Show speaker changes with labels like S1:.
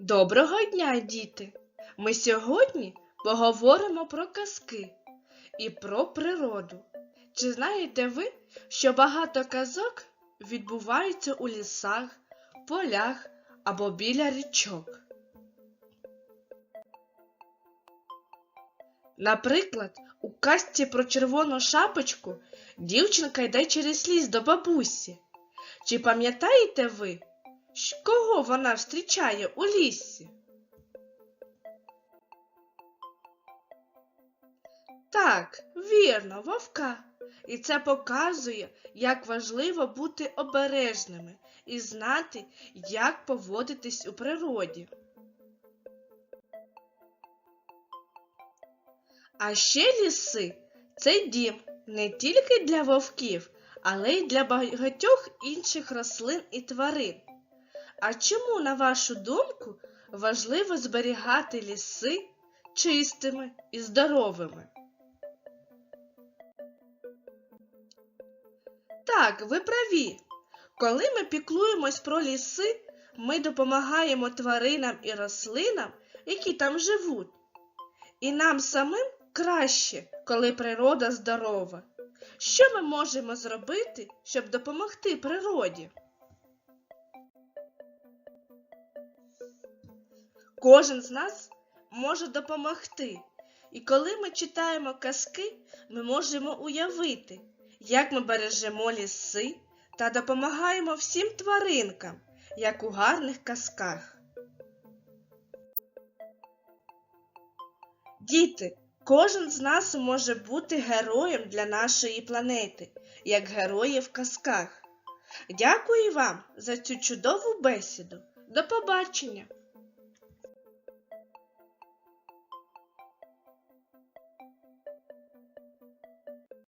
S1: Доброго дня, діти! Ми сьогодні поговоримо про казки і про природу. Чи знаєте ви, що багато казок відбуваються у лісах, полях або біля річок? Наприклад, у казці про червону шапочку дівчинка йде через ліс до бабусі. Чи пам'ятаєте ви, Кого вона зустрічає у лісі? Так, вірно, вовка. І це показує, як важливо бути обережними і знати, як поводитись у природі. А ще ліси це дім не тільки для вовків, але й для багатьох інших рослин і тварин. А чому, на вашу думку, важливо зберігати ліси чистими і здоровими? Так, ви праві. Коли ми піклуємось про ліси, ми допомагаємо тваринам і рослинам, які там живуть. І нам самим краще, коли природа здорова. Що ми можемо зробити, щоб допомогти природі? Кожен з нас може допомогти. І коли ми читаємо казки, ми можемо уявити, як ми бережемо ліси та допомагаємо всім тваринкам, як у гарних казках. Діти, кожен з нас може бути героєм для нашої планети, як герої в казках. Дякую вам за цю чудову бесіду. До побачення!